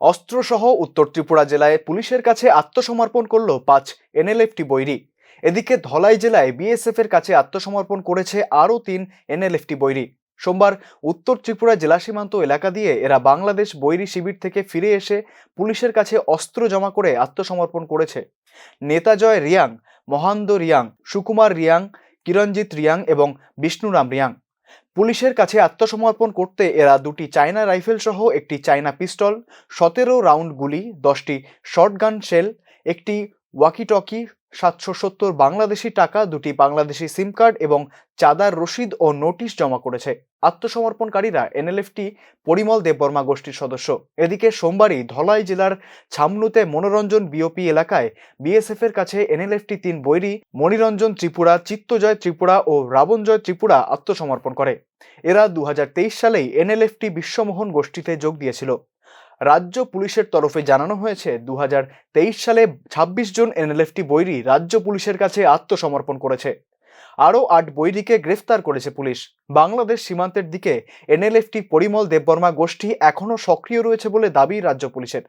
অস্ত্রসহ উত্তর ত্রিপুরা জেলায় পুলিশের কাছে আত্মসমর্পণ করল পাঁচ এনএলএফটি বৈরী। এদিকে ধলাই জেলায় বিএসএফ এর কাছে আত্মসমর্পণ করেছে আরও তিন এনএলএফটি বৈরী। সোমবার উত্তর ত্রিপুরা জেলা সীমান্ত এলাকা দিয়ে এরা বাংলাদেশ বৈরী শিবির থেকে ফিরে এসে পুলিশের কাছে অস্ত্র জমা করে আত্মসমর্পণ করেছে। নেতাজয় রিয়াং, মহান্দ রিয়াং, সুকুমার রিয়াং, কিরণজিৎ রিয়াং এবং বিষ্ণুরাম রিয়াং। পুলিশের কাছে আত্মসমর্পণ করতে এরা দুটি চায়না রাইফেল সহ একটি চায়না পিস্তল, সতেরো রাউন্ড গুলি, দশটি শর্টগান শেল, একটি ওয়াকিটকি সাতশো সত্তর বাংলাদেশি টাকা, দুটি বাংলাদেশি সিম কার্ড এবং চাঁদার রসিদ ও নোটিশ জমা করেছে। আত্মসমর্পণকারীরা এনএলএফটি পরিমল দেববর্মা গোষ্ঠীর সদস্য। এদিকে সোমবারই ধলাই জেলার ছামনুতে মনোরঞ্জন বিওপি এলাকায় বিএসএফ এর কাছে এনএলএফটি তিন বৈরী, মণিরঞ্জন ত্রিপুরা, চিত্তজয় ত্রিপুরা ও রাবণজয় ত্রিপুরা আত্মসমর্পণ করে। এরা দু হাজার তেইশ সালেই এনএলএফটি বিশ্বমোহন গোষ্ঠীতে যোগ দিয়েছিল। রাজ্য পুলিশের তরফে জানানো হয়েছে দু হাজার তেইশ সালে ২৬ জন এনএলএফটি বৈরি রাজ্য পুলিশের কাছে আত্মসমর্পণ করেছে। আরও আট বৈরিকে গ্রেফতার করেছে পুলিশ। বাংলাদেশ সীমান্তের দিকে এনএলএফটি পরিমল দেববর্মা গোষ্ঠী এখনও সক্রিয় রয়েছে বলে দাবি রাজ্য পুলিশের।